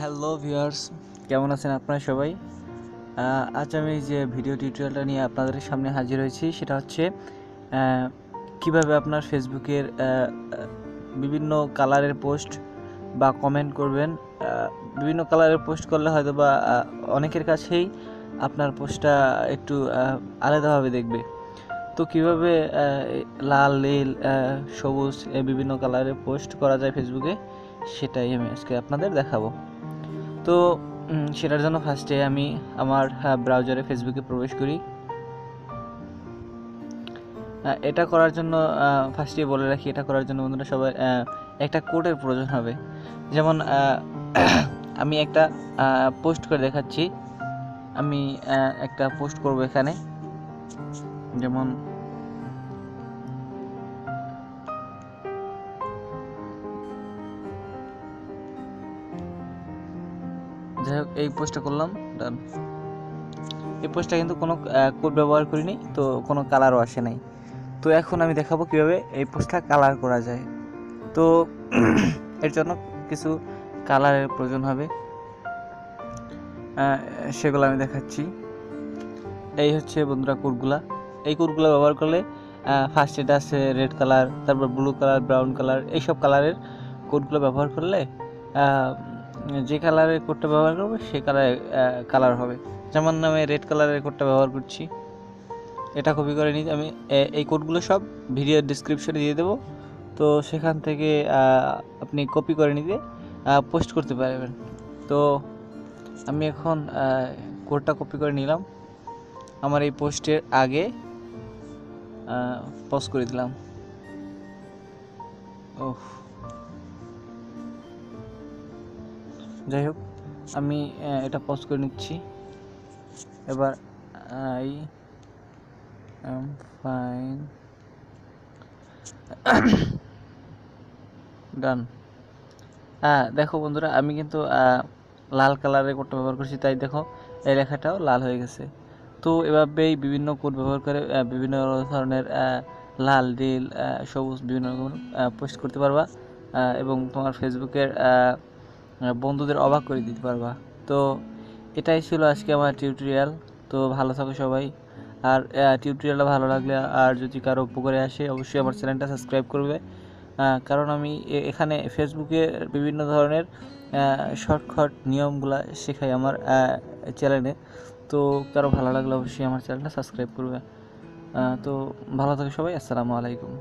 Hello viewers, কেমন আছেন আপনারা সবাই? আজ আমি যে ভিডিও টিউটোরিয়ালটা নিয়ে আপনাদের সামনে হাজির হয়েছি, সেটা হচ্ছে কীভাবে আপনার ফেসবুকের বিভিন্ন কালারের পোস্ট বা কমেন্ট করবেন। বিভিন্ন কালারের পোস্ট করলে হয়তো বা অনেকের কাছেই আপনার পোস্টটা একটু আলাদাভাবে দেখবে। তো কীভাবে লাল, নীল সবুজ বিভিন্ন কালারের পোস্ট করা যায় ফেসবুকে, সেটাই আমি আজকে আপনাদের দেখাবো। তো সেটার জন্য ফার্স্টে আমি আমার ব্রাউজারে ফেসবুকে প্রবেশ করি। এটা করার জন্য ফার্স্টে বলে রাখি, এটা করার জন্য বন্ধুরা সবাই একটা কোডের প্রয়োজন হবে। যেমন আমি একটা পোস্ট করে দেখাচ্ছি। আমি একটা পোস্ট করব এখানে। যেমন যাই হোক, এই পোস্টটা করলাম ডান এই পোস্টটা কিন্তু কোনো কোড ব্যবহার করিনি, তো কোনো কালারও আসে নাই। তো এখন আমি দেখাবো কীভাবে এই পোস্টটা কালার করা যায়। তো এর জন্য কিছু কালারের প্রয়োজন হবে। সেগুলো আমি দেখাচ্ছি। এই হচ্ছে বন্ধুরা কোডগুলা এই কোডগুলো ব্যবহার করলে ফার্স্ট এটা আছে রেড কালার তারপর ব্লু কালার ব্রাউন কালার এইসব কালারের কোডগুলো ব্যবহার করলে যে কালারের কোডটা ব্যবহার করব, সে কালারে কালার হবে। যেমন আমি রেড কালারের কোডটা ব্যবহার করছি। এটা কপি করে নিই। আমি এই কোডগুলো সব ভিডিও ডিসক্রিপশনে দিয়ে দেবো। তো সেখান থেকে আপনি কপি করে নিতে পোস্ট করতে পারবেন। তো আমি এখন কোডটা কপি করে নিলাম। আমার এই পোস্টের আগে পোস্ট করে দিলাম। ওহ। যাই হোক, আমি এটা পজ করে নিচ্ছি। এবার আই এম ফাইন ডান হ্যাঁ দেখো বন্ধুরা, আমি কিন্তু লাল কালারের কোডটা ব্যবহার করছি, তাই দেখো, এই লেখাটাও লাল হয়ে গেছে। তো এভাবেই বিভিন্ন কোড ব্যবহার করে বিভিন্ন ধরনের লাল, নীল সবুজ, বিভিন্ন রকম পোস্ট করতে পারবা। এবং তোমার ফেসবুকের বন্ধুদের অবাক করে দিতে পারবা। তো এটাই ছিল আজকে আমার টিউটোরিয়াল তো ভালো থাকো সবাই। আর টিউটোরিয়ালটা ভালো লাগলে আর যদি কারও উপকারে আসে, অবশ্যই আমার চ্যানেলটা সাবস্ক্রাইব করবে। কারণ আমি এখানে ফেসবুকে বিভিন্ন ধরনের শর্টকাট নিয়মগুলা শেখাই আমার চ্যানেলে তো কারও ভালো লাগলে অবশ্যই আমার চ্যানেলটা সাবস্ক্রাইব করবে। তো ভালো থাকো সবাই, আসসালামু আলাইকুম।